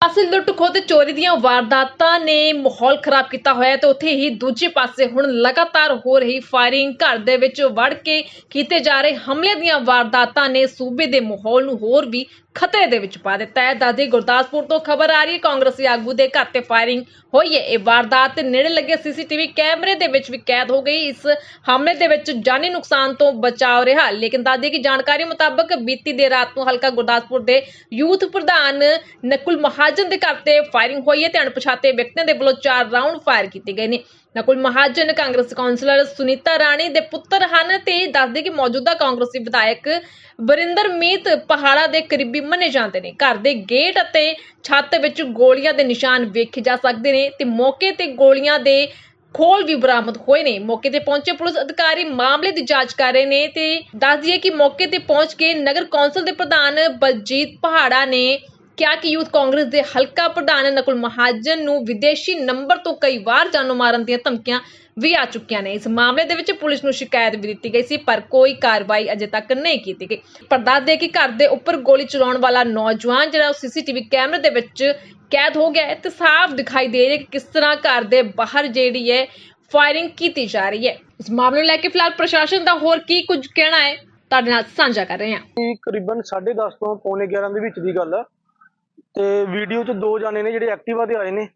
ਅਸਲ ਲੁੱਟ ਖੋਹ ਚੋਰੀ ਦੀਆਂ ਵਾਰਦਾਤਾਂ ਨੇ ਮਾਹੌਲ ਖਰਾਬ ਕੀਤਾ ਹੋਇਆ ਹੈ ਤੇ ਉੱਥੇ ਹੀ ਦੂਜੇ ਪਾਸੇ ਹੁਣ ਲਗਾਤਾਰ ਹੋ ਰਹੀ ਫਾਇਰਿੰਗ ਘਰ ਦੇ ਵਿੱਚ ਵੜ ਕੇ ਕੀਤੇ ਜਾ ਰਹੇ ਹਮਲੇ ਦੀਆਂ ਵਾਰਦਾਤਾਂ ਨੇ ਸੂਬੇ ਦੇ ਮਾਹੌਲ ਨੂੰ ਹੋਰ ਵੀ ਖਤਰੇ ਦੇ ਵਿੱਚ ਪਾ ਦਿੱਤਾ ਹੈ। ਦਾਦੀ ਗੁਰਦਾਸਪੁਰ ਤੋਂ ਖਬਰ ਆ ਰਹੀ ਹੈ, ਕਾਂਗਰਸੀ ਆਗੂ ਦੇ ਘਰ ਤੇ ਫਾਇਰਿੰਗ ਹੋਈ ਹੈ। ਇਹ ਵਾਰਦਾਤ ਨੇੜੇ ਲੱਗੇ ਸੀਸੀਟੀਵੀ ਕੈਮਰੇ ਦੇ ਵਿੱਚ ਵੀ ਕੈਦ ਹੋ ਗਈ। ਇਸ ਹਮਲੇ ਦੇ ਵਿੱਚ ਜਾਨੀ ਨੁਕਸਾਨ ਤੋਂ ਬਚਾਅ ਰਿਹਾ। ਲੇਕਿਨ ਦਾਦੀ ਦੀ ਜਾਣਕਾਰੀ ਮੁਤਾਬਕ ਬੀਤੀ ਦੇ ਰਾਤ ਨੂੰ ਹਲਕਾ ਗੁਰਦਾਸਪੁਰ ਦੇ ਯੂਥ ਪ੍ਰਧਾਨ ਨਕੁਲ ਮਹਾਜਨ ਦੇ ਘਰ ਤੇ ਫਾਇਰਿੰਗ ਹੋਈ ਹੈ ਤੇ ਅਣਪਛਾਤੇ ਵਿਅਕਤੀਆਂ ਦੇ ਵੱਲੋਂ ਚਾਰ ਰਾਉਂਡ ਫਾਇਰ ਕੀਤੇ ਗਏ ਨੇ। ਨਕੁਲ ਮਹਾਜਨ ਕਾਂਗਰਸ ਕਾਉਂਸਲਰ ਸੁਨੀਤਾ ਰਾਣੀ ਦੇ ਪੁੱਤਰ ਹਨ ਤੇ ਦੱਸਦੇ ਕਿ ਮੌਜੂਦਾ ਕਾਂਗਰਸੀ ਵਿਧਾਇਕ ਵਰਿੰਦਰ ਮੀਤ ਪਹਾੜਾ ਦੇ ਕਰੀਬੀ ਮੰਨੇ ਜਾਂਦੇ ਨੇ। ਘਰ ਦੇ ਗੇਟ ਅਤੇ ਛੱਤ ਵਿੱਚ ਗੋਲੀਆਂ ਦੇ ਨਿਸ਼ਾਨ ਵੇਖੇ ਜਾ ਸਕਦੇ ਨੇ ਤੇ ਮੌਕੇ ਤੇ ਗੋਲੀਆਂ ਦੇ ਖੋਲ ਵੀ ਬਰਾਮਦ ਹੋਏ ਨੇ। ਮੌਕੇ ਤੇ ਪਹੁੰਚੇ ਪੁਲਿਸ ਅਧਿਕਾਰੀ ਮਾਮਲੇ ਦੀ ਜਾਂਚ ਕਰ ਰਹੇ ਨੇ ਤੇ ਦੱਸ ਦਈਏ ਕਿ ਮੌਕੇ ਤੇ ਪਹੁੰਚ ਕੇ ਨਗਰ ਕੌਂਸਲ ਦੇ ਪ੍ਰਧਾਨ ਬਲਜੀਤ ਪਹਾੜਾ ਨੇ ਕਿਹਾ ਕਿ ਯੂਥ ਕਾਂਗਰਸ ਦੇ ਹਲਕਾ ਪ੍ਰਧਾਨ ਨਕੁਲ ਮਹਾਜਨ ਨੂੰ ਵਿਦੇਸ਼ੀ ਨੰਬਰ ਤੋਂ ਕਈ ਵਾਰ ਜਾਨੋਂ ਮਾਰਨ ਦੀਆਂ ਧਮਕੀਆਂ ਵੀ ਆ ਚੁੱਕੀਆਂ ਨੇ। ਇਸ ਮਾਮਲੇ ਦੇ ਵਿੱਚ ਪੁਲਿਸ ਨੂੰ ਸ਼ਿਕਾਇਤ ਵੀ ਦਿੱਤੀ ਗਈ ਸੀ, ਪਰ ਕੋਈ ਕਾਰਵਾਈ ਅਜੇ ਤੱਕ ਨਹੀਂ ਕੀਤੀ ਗਈ। ਪਰ ਦੱਸ ਦੇ ਕਿ ਘਰ ਦੇ ਉੱਪਰ ਗੋਲੀ ਚਲਾਉਣ ਵਾਲਾ ਨੌਜਵਾਨ ਜਿਹੜਾ ਉਹ ਸੀਸੀਟੀਵੀ ਕੈਮਰੇ ਦੇ ਵਿੱਚ ਕੈਦ ਹੋ ਗਿਆ ਹੈ, ਤੇ ਸਾਫ਼ ਦਿਖਾਈ ਦੇ ਰਿਹਾ ਕਿ ਕਿਸ ਤਰ੍ਹਾਂ ਘਰ ਦੇ ਬਾਹਰ ਜਿਹੜੀ ਹੈ ਫਾਇਰਿੰਗ ਕੀਤੀ ਜਾ ਰਹੀ ਹੈ। ਇਸ ਮਾਮਲੇ ਨੂੰ ਲੈ ਕੇ ਫਿਲਹਾਲ ਪ੍ਰਸ਼ਾਸਨ ਦਾ ਹੋਰ ਕੀ ਕੁਝ ਕਹਿਣਾ ਹੈ, ਤੁਹਾਡੇ ਨਾਲ ਸਾਂਝਾ ਕਰ ਰਹੇ ਹਾਂ। ਕਿ ਕਰੀਬਨ 10:30 ਤੋਂ ਪੌਣੇ 11 ਦੇ ਵਿੱਚ ਦੀ ਗੱਲ ਆ। ਤੇ ਵੀਡੀਓ 'ਚ ਦੋ ਜਾਣੇ ਨੇ ਜਿਹੜੇ ਐਕਟਿਵਾ ਤੇ ਆਏ ਨੇ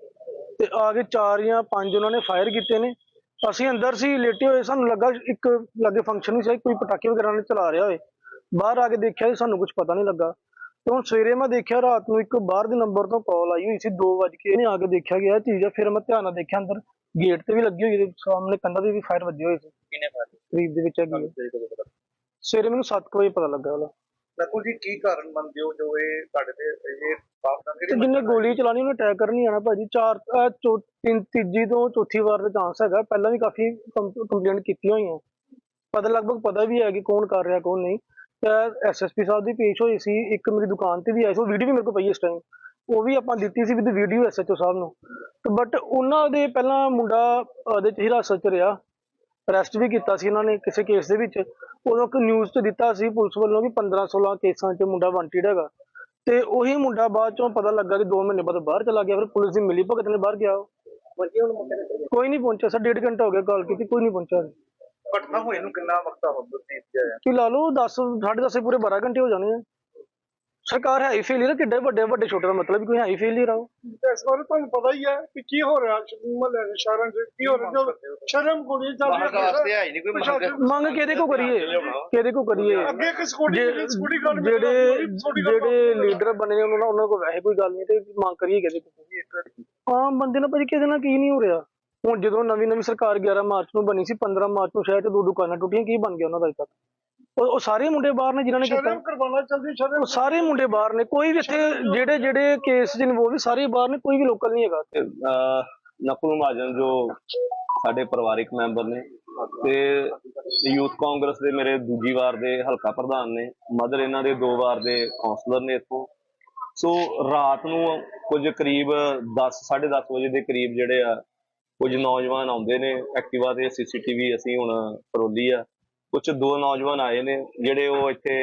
ਤੇ ਆ ਕੇ ਚਾਰ ਜਾਂ ਪੰਜ ਉਹਨਾਂ ਨੇ ਫਾਇਰ ਕੀਤੇ ਨੇ। ਅਸੀਂ ਅੰਦਰ ਸੀ ਲੇਟੇ ਹੋਏ ਸਾਨੂੰ ਲੱਗਾ ਇੱਕ ਲੱਗੇ ਫੰਕਸ਼ਨ ਵੀ ਸੀ ਕੋਈ ਪਟਾਕੇ ਵਗੈਰਾ ਨੇ ਚਲਾ ਰਿਹਾ ਹੋਏ ਬਾਹਰ ਆ ਕੇ ਦੇਖਿਆ ਸਾਨੂੰ ਕੁਝ ਪਤਾ ਨਹੀਂ ਲੱਗਾ। ਤੇ ਹੁਣ ਸਵੇਰੇ ਮੈਂ ਦੇਖਿਆ ਰਾਤ ਨੂੰ ਇੱਕ ਬਾਹਰ ਦੇ ਨੰਬਰ ਤੋਂ ਕਾਲ ਆਈ ਹੋਈ ਸੀ 2 ਵਜੇ ਇਹਨੇ ਆ ਕੇ ਦੇਖਿਆ ਗਿਆ ਚੀਜ਼ ਆ ਫਿਰ ਮੈਂ ਧਿਆਨ ਨਾਲ ਦੇਖਿਆ ਅੰਦਰ ਗੇਟ ਤੇ ਵੀ ਲੱਗੀ ਹੋਈ ਤੇ ਸਾਹਮਣੇ ਕੰਧਾਂ ਤੇ ਵੀ ਫਾਇਰ ਵੱਜੇ ਹੋਏ ਸੀ। ਕਿਨੇ ਫਾਇਰ? ਕਰੀਬ ਦੇ ਵਿੱਚ ਹੈਗੀ। ਸਵੇਰੇ ਮੈਨੂੰ 7 ਵਜੇ ਪਤਾ ਲੱਗਾ ਉਹਦਾ। ਨਕੁਲ ਜੀ ਕੀ ਕਾਰਨ ਮੰਨਦੇ ਹੋ ਜੋ ਇਹ ਤੁਹਾਡੇ ਤੇ ਇਹ ਪਾਕਿਸਤਾਨ ਤੇ ਜਿੰਨੇ ਗੋਲੀ ਚਲਾਣੀ ਉਹਨੇ ਅਟੈਕ ਕਰਨੀ ਆਣਾ ਭਾਜੀ। ਚਾਰ ਅਹ ਚੌ- ਤਿੰਨ ਤੀਜੀ ਤੋਂ ਚੌਥੀ ਵਾਰ ਦਾ ਚਾਂਸ ਹੈਗਾ। ਪਹਿਲਾਂ ਵੀ ਕਾਫੀ ਕੰਪਲੇਂਟ ਕੀਤੀਆਂ ਹੋਈਆਂ। ਪਤਾ ਲਗਭਗ ਪਤਾ ਵੀ ਹੈ ਕਿ ਕੌਣ ਕਰ ਰਿਹਾ ਕੌਣ ਨਹੀਂ। ਤੇ ਐਸਐਸਪੀ ਸਾਹਿਬ ਦੀ ਪੇਸ਼ ਹੋਈ ਸੀ ਇੱਕ ਮੇਰੀ ਦੁਕਾਨ ਤੇ ਵੀ ਆਈ ਸੀ। ਉਹ ਵੀਡੀਓ ਵੀ ਮੇਰੇ ਕੋਲ ਪਈ ਹੈ ਇਸ ਟਾਈਮ ਉਹ ਵੀ ਆਪਾਂ ਦਿੱਤੀ ਸੀ ਵਿਦ ਵੀਡੀਓ ਐਸਐਚਓ ਸਾਹਿਬ ਨੂੰ। ਬਟ ਉਹਨਾਂ ਦੇ ਪਹਿਲਾਂ ਮੁੰਡਾ ਉਹਦੇ ਚ ਹਿਰਾਸਤ ਚ ਰਿਹਾ। ਅਰੈਸਟ ਵੀ ਕੀਤਾ ਸੀ ਇਹਨਾਂ ਨੇ ਕਿਸੇ ਕੇਸ ਦੇ ਵਿੱਚ। ਉਦੋਂ ਇੱਕ ਨਿਊਜ਼ 'ਚ ਦਿੱਤਾ ਸੀ ਪੁਲਿਸ ਵੱਲੋਂ ਕਿ 15 16 ਕੇਸਾਂ 'ਚ ਮੁੰਡਾ ਵਾਂਟਿਡ ਹੈਗਾ। ਤੇ ਉਹੀ ਮੁੰਡਾ ਬਾਅਦ ਚੋਂ ਪਤਾ ਲੱਗਾ ਕਿ 2 ਮਹੀਨੇ ਬਾਅਦ ਬਾਹਰ ਚਲਾ ਗਿਆ ਫਿਰ ਪੁਲਿਸ ਦੀ ਮਿਲੀ ਭਗਤ ਨੇ ਬਾਹਰ ਗਿਆ ਕੋਈ ਨਹੀਂ ਪਹੁੰਚਿਆ ਸਰ ਡੇਢ ਘੰਟਾ ਹੋ ਗਿਆ ਕਾਲ ਕੀਤੀ ਕੋਈ ਨਹੀਂ ਪਹੁੰਚਿਆ। ਘਟਨਾ ਹੋਏ ਨੂੰ ਕਿੰਨਾ ਵਕਤ ਹੋ ਜਾਇਆ ਕੀ ਲਾ ਲਓ 10 10:30 ਪੂਰੇ 12 ਘੰਟੇ ਹੋ ਜਾਣੇ ਆ। ਸਰਕਾਰ ਹੈ ਹੀ ਫੇਲਿਅਰ ਕਿੱਡੇ ਵੱਡੇ ਵੱਡੇ ਛੋਟੇ ਦਾ ਮਤਲਬ ਹੀ ਕੋਈ ਹੈ ਹੀ ਫੇਲਿਅਰ ਆ ਉਹ ਇਸ ਬਾਰੇ ਤੁਹਾਨੂੰ ਪਤਾ ਹੀ ਹੈ ਕਿ ਕੀ ਹੋ ਰਿਹਾ ਮਹੱਲੇ ਦੇ ਸ਼ਹਿਰਾਂ 'ਚ ਕੀ ਹੋ ਰਿਹਾ ਜੋ ਸ਼ਰਮ ਗੋਲੀ ਚੱਲ ਰਹੀ ਹੈ ਹੀ ਨਹੀਂ ਕੋਈ ਮੰਗ ਮੰਗ ਕਿਹਦੇ ਕੋ ਕਰੀਏ? ਕਿਹਦੇ ਕੋ ਕਰੀਏ? ਅੱਗੇ ਇੱਕ ਸਕੂਟੀ ਸਕੂਟੀ ਗੱਲ ਜਿਹੜੇ ਜਿਹੜੇ ਲੀਡਰ ਬਣੇ ਨੇ ਉਹਨਾਂ ਨਾਲ ਉਹਨਾਂ ਕੋਲ ਵੈਸੇ ਕੋਈ ਗੱਲ ਨਹੀਂ ਤੇ ਮੰਗ ਕਰੀਏ ਕਿਹਦੇ ਕੋ ਆਮ ਬੰਦੇ ਨਾਲ ਭਾਜੀ ਕਿਸੇ ਨਾਲ ਕੀ ਨਹੀਂ ਹੋ ਰਿਹਾ। ਹੁਣ ਜਦੋਂ ਨਵੀਂ ਨਵੀਂ ਸਰਕਾਰ 11 ਮਾਰਚ ਨੂੰ ਬਣੀ ਸੀ 15 ਮਾਰਚ ਨੂੰ ਸ਼ਹਿਰ 'ਚ ਦੋ ਦੁਕਾਨਾਂ ਟੁੱਟੀਆਂ ਕੀ ਬਣ ਗਿਆ ਉਹਨਾਂ ਦਾ ਅਜੇ ਤੱਕ? ਉਹ ਉਹ ਸਾਰੇ ਮੁੰਡੇ ਬਾਹਰ ਨੇ ਜਿਨ੍ਹਾਂ ਨੇ ਕੀਤਾ। ਸ਼ਰਮ ਕਰਵਾਉਣਾ ਚਾਹੁੰਦੀ ਸ਼ਰਮ ਸਾਰੇ ਮੁੰਡੇ ਬਾਹਰ ਨੇ। ਕੋਈ ਵੀ ਇੱਥੇ ਜਿਹੜੇ ਜਿਹੜੇ ਕੇਸ 'ਚ ਇਨਵੋਲਵ ਸਾਰੇ ਬਾਹਰ ਨੇ ਕੋਈ ਵੀ ਲੋਕਲ ਨਹੀਂ ਹੈਗਾ। ਨਕੁਲ ਮਹਾਜਨ ਜੋ ਸਾਡੇ ਪਰਿਵਾਰਿਕ ਮੈਂਬਰ ਨੇ ਤੇ ਯੂਥ ਕਾਂਗਰਸ ਦੇ ਮੇਰੇ ਦੂਜੀ ਵਾਰ ਦੇ ਹਲਕਾ ਪ੍ਰਧਾਨ ਨੇ ਮਦਰ ਇਹਨਾਂ ਦੇ ਦੋ ਵਾਰ ਦੇ ਕਾਉਂਸਲਰ ਨੇ ਇੱਥੋਂ। ਸੋ ਰਾਤ ਨੂੰ ਕੁਝ ਕਰੀਬ 10 10:30 ਵਜੇ ਦੇ ਕਰੀਬ ਜਿਹੜੇ ਆ ਕੁਝ ਨੌਜਵਾਨ ਆਉਂਦੇ ਨੇ ਐਕਟਿਵਾ ਤੇ ਸੀਸੀਟੀਵੀ ਅਸੀਂ ਹੁਣ ਪਰੋਲੀ ਆ। ਕੁਝ ਦੋ ਨੌਜਵਾਨ ਆਏ ਨੇ ਜਿਹੜੇ ਉਹ ਇੱਥੇ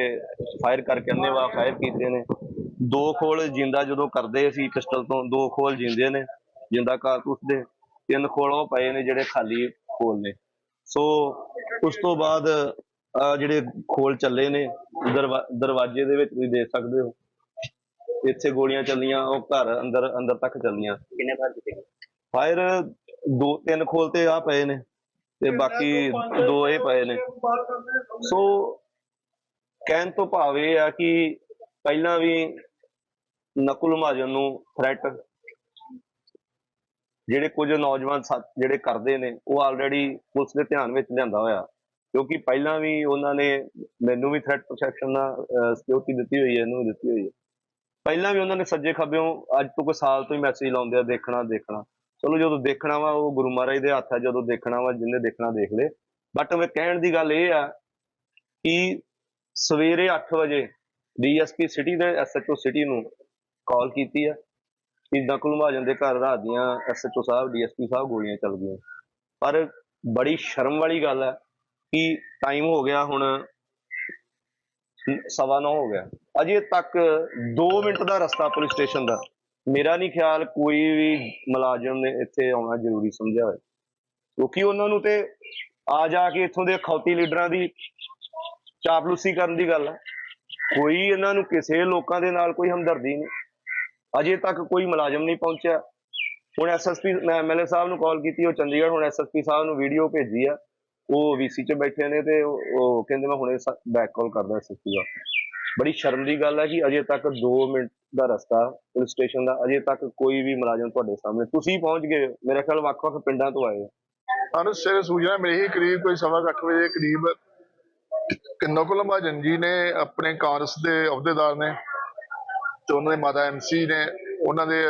ਫਾਇਰ ਕਰਕੇ ਅੰਨੇਵਾਹ ਫਾਇਰ ਕੀਤੇ ਨੇ। ਦੋ ਖੋਲ ਜਿੰਦਾ ਜਦੋਂ ਕਰਦੇ ਸੀ ਪਿਸਟਲ ਤੋਂ ਦੋ ਖੋਲ ਜਿੰਦੇ ਨੇ ਜਿੰਦਾ ਕਾਰਤੂਸ ਦੇ ਤਿੰਨ ਖੋਲ ਉਹ ਪਏ ਨੇ ਜਿਹੜੇ ਖਾਲੀ ਖੋਲ ਨੇ। ਸੋ ਉਸ ਤੋਂ ਬਾਅਦ ਜਿਹੜੇ ਖੋਲ ਚੱਲੇ ਨੇ ਦਰਵਾ- ਦਰਵਾਜ਼ੇ ਦੇ ਵਿੱਚ ਤੁਸੀਂ ਦੇਖ ਸਕਦੇ ਹੋ। ਇੱਥੇ ਗੋਲੀਆਂ ਚੱਲੀਆਂ ਉਹ ਘਰ ਅੰਦਰ ਅੰਦਰ ਤੱਕ ਚੱਲੀਆਂ। ਕਿੰਨੇ ਫਾਇਰ ਕੀਤੇ ਫਾਇਰ ਦੋ ਤਿੰਨ ਖੋਲ ਤੇ ਆ ਪਏ ਨੇ। ਤੇ ਬਾਕੀ ਦੋ ਇਹ ਪਏ ਨੇ। ਸੋ ਕਹਿਣ ਤੋਂ ਭਾਵ ਇਹ ਆ ਕਿ ਪਹਿਲਾਂ ਵੀ ਨਕੁਲ ਮਹਾਜਨ ਨੂੰ ਥ੍ਰੈਟ ਜਿਹੜੇ ਕੁਝ ਨੌਜਵਾਨ ਜਿਹੜੇ ਕਰਦੇ ਨੇ ਉਹ ਆਲਰੇਡੀ ਪੁਲਿਸ ਦੇ ਧਿਆਨ ਵਿੱਚ ਲਿਆਂਦਾ ਹੋਇਆ। ਕਿਉਂਕਿ ਪਹਿਲਾਂ ਵੀ ਉਹਨਾਂ ਨੇ ਮੈਨੂੰ ਵੀ ਥ੍ਰੈਟ ਪ੍ਰੋਟੈਕਸ਼ਨ ਦਾ ਸਿਕਿਉਰਿਟੀ ਦਿੱਤੀ ਹੋਈ ਹੈ ਇਹਨੂੰ ਦਿੱਤੀ ਹੋਈ ਹੈ। ਪਹਿਲਾਂ ਵੀ ਉਹਨਾਂ ਨੇ ਸੱਜੇ ਖੱਬਿਓਂ ਅੱਜ ਤੋਂ ਕੋਈ ਸਾਲ ਤੋਂ ਹੀ ਮੈਸੇਜ ਲਾਉਂਦੇ ਆ ਦੇਖਣਾ ਦੇਖਣਾ। ਚਲੋ ਜਦੋਂ ਦੇਖਣਾ ਵਾ, ਉਹ ਗੁਰੂ ਮਹਾਰਾਜ ਦੇ ਹੱਥ ਆ ਜਦੋਂ ਦੇਖਣਾ ਵਾ ਜਿੰਨੇ ਦੇਖਣਾ ਦੇਖ ਲੇ। ਬਟ ਮੈਂ ਕਹਿਣ ਦੀ ਗੱਲ ਇਹ ਆ ਕਿ ਸਵੇਰੇ 8 ਵਜੇ ਡੀਐਸਪੀ ਸਿਟੀ ਦੇ ਐਸਐਚਓ ਸਿਟੀ ਨੂੰ ਕਾਲ ਕੀਤੀ ਆ ਕਿ ਨਕੁਲ ਮਹਾਜਨ ਦੇ ਘਰ ਰਾਤ ਦੀਆਂ ਐਸਐਚਓ ਸਾਹਿਬ ਡੀਐਸਪੀ ਸਾਹਿਬ ਗੋਲੀਆਂ ਚੱਲ ਗਈਆਂ। ਪਰ ਬੜੀ ਸ਼ਰਮ ਵਾਲੀ ਗੱਲ ਹੈ ਕਿ ਟਾਈਮ ਹੋ ਗਿਆ ਹੁਣ ਸਵਾ ਨੌ ਹੋ ਗਿਆ। ਅਜੇ ਤੱਕ 2 ਮਿੰਟ ਦਾ ਰਸਤਾ ਪੁਲਿਸ ਸਟੇਸ਼ਨ ਦਾ ਮੇਰਾ ਨਹੀਂ ਖਿਆਲ ਕੋਈ ਵੀ ਮੁਲਾਜ਼ਮ ਨੇ ਇੱਥੇ ਆਉਣਾ ਜ਼ਰੂਰੀ ਸਮਝਿਆ ਹੋਇਆ। ਕਿਉਂਕਿ ਉਹਨਾਂ ਨੂੰ ਤੇ ਆ ਜਾ ਕੇ ਇੱਥੋਂ ਦੇ ਖੌਤੀ ਲੀਡਰਾਂ ਦੀ ਚਾਪਲੂਸੀ ਕਰਨ ਦੀ ਗੱਲ ਹੈ ਕੋਈ ਇਹਨਾਂ ਨੂੰ ਕਿਸੇ ਲੋਕਾਂ ਦੇ ਨਾਲ ਕੋਈ ਹਮਦਰਦੀ ਨਹੀਂ। ਅਜੇ ਤੱਕ ਕੋਈ ਮੁਲਾਜ਼ਮ ਨਹੀਂ ਪਹੁੰਚਿਆ। ਹੁਣ ਐਸਐਸਪੀ ਮੈਂ ਐਮਐਲਏ ਸਾਹਿਬ ਨੂੰ ਕਾਲ ਕੀਤੀ, ਉਹ ਚੰਡੀਗੜ੍ਹ ਹੁਣ ਐਸਐਸਪੀ ਸਾਹਿਬ ਨੂੰ ਵੀਡੀਓ ਭੇਜੀ ਆ। ਉਹ ਵੀਸੀ 'ਚ ਬੈਠੇ ਨੇ ਤੇ ਉਹ ਕਹਿੰਦੇ ਮੈਂ ਹੁਣੇ ਬੈਕ ਕਾਲ ਕਰਦਾ ਐਸਐਸਪੀ ਦਾ। ਬੜੀ ਸ਼ਰਮ ਦੀ ਗੱਲ ਹੈ ਕਿ ਅਜੇ ਤੱਕ 2 ਮਿੰਟ ਦਾ ਰਸਤਾ ਪੁਲਿਸ ਸਟੇਸ਼ਨ ਦਾ, ਅਜੇ ਤੱਕ ਕੋਈ ਵੀ ਮੁਲਾਜ਼ਮ ਤੁਹਾਡੇ ਸਾਹਮਣੇ। ਤੁਸੀਂ ਪਹੁੰਚ ਗਏ, ਮੇਰੇ ਖਿਆਲ ਵੱਖ-ਵੱਖ ਪਿੰਡਾਂ ਤੋਂ ਆਏ ਹੋ। ਸਾਨੂੰ ਸੂਚਨਾ ਮਿਲੀ ਸੀ, ਕਰੀਬ ਕੋਈ ਸਵਾ ਕੁ ਅੱਠ ਵਜੇ, ਕਰੀਬ ਕਿ ਨਕੁਲ ਜੀ ਨੇ ਆਪਣੇ ਕਾਂਗਰਸ ਦੇ ਅਹੁਦੇਦਾਰ ਨੇ ਤੇ ਉਹਨਾਂ ਦੇ ਮਾਤਾ ਐਮਸੀ ਨੇ, ਉਹਨਾਂ ਦੇ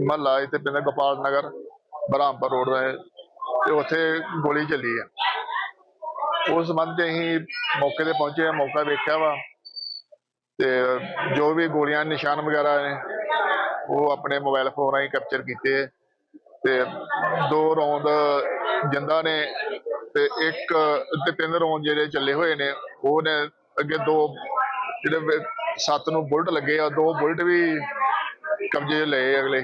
ਮਹੱਲਾ ਇੱਥੇ ਪਿੰਡ ਗੋਪਾਲ ਨਗਰ, ਬਰਾਮਪੁਰ ਰੋਡ ਦਾ ਤੇ ਉੱਥੇ ਗੋਲੀ ਚੱਲੀ ਹੈ। ਉਸ ਸੰਬੰਧ 'ਚ ਅਸੀਂ ਮੌਕੇ ਤੇ ਪਹੁੰਚੇ, ਮੌਕਾ ਵੇਖਿਆ ਵਾ। ਤੇ ਜੋ ਵੀ ਗੋਲੀਆਂ, ਨਿਸ਼ਾਨ ਵਗੈਰਾ ਨੇ, ਉਹ ਆਪਣੇ ਮੋਬਾਈਲ ਫੋਨ ਰਾਹੀਂ ਕੈਪਚਰ ਕੀਤੇ। ਤੇ ਦੋ ਰੌਂਦ ਜਿੰਦਾ ਨੇ ਤੇ ਇੱਕ ਤੇ ਤਿੰਨ ਰੌਂਦ ਜਿਹੜੇ ਚੱਲੇ ਹੋਏ ਨੇ, ਉਹ ਨੇ ਅੱਗੇ ਦੋ ਜਿਹੜੇ ਸੱਤ ਨੂੰ ਬੁਲਟ ਲੱਗੇ ਆ, ਦੋ ਬੁਲਟ ਵੀ ਕਬਜ਼ੇ 'ਚ ਲਏ ਅਗਲੇ।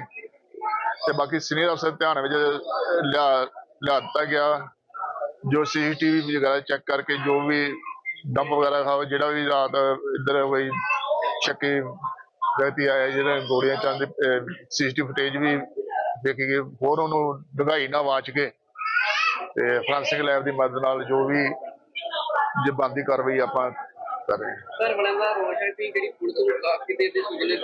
ਤੇ ਬਾਕੀ ਸੀਨੀਅਰ ਅਫਸਰ ਧਿਆਨ ਵਿੱਚ ਲਿਆ ਲਿਆ ਦਿੱਤਾ ਗਿਆ। ਜੋ ਸੀਸੀਟੀਵੀ ਵਗੈਰਾ ਚੈੱਕ ਕਰਕੇ ਜੋ ਵੀ ਡੰਪ ਵਗੈਰਾ ਖਾਓ, ਜਿਹੜਾ ਵੀ ਰਾਤ ਇੱਧਰ ਕੋਈ ਸ਼ੱਕੀ ਵਿਅਕਤੀ ਆਇਆ ਜਿਹੜਾ ਗੋਲੀਆਂ ਚੰਦ ਸੀਸੀਟੀਵੀ ਫੁਟੇਜ ਵੀ ਦੇਖੀ ਗਈ, ਹੋਰ ਉਹਨੂੰ ਡੁਗਾਈ ਨਾ ਵਾਚ ਕੇ ਤੇ ਫਰਾਂਸਿਕ ਲੈਬ ਦੀ ਮਦਦ ਨਾਲ ਜੋ ਵੀ ਜੇ ਬਣਦੀ ਕਾਰਵਾਈ ਆਪਾਂ ਕਰ ਰਹੇ ਹਾਂ। ਘਰ ਵਾਲਿਆਂ ਰੋਸ਼ ਹੈ ਕਿ ਜਿਹੜੀ ਪੁਲਿਸ ਨੂੰ ਕਾਫੀ ਦੇ ਸੂਚਨਾ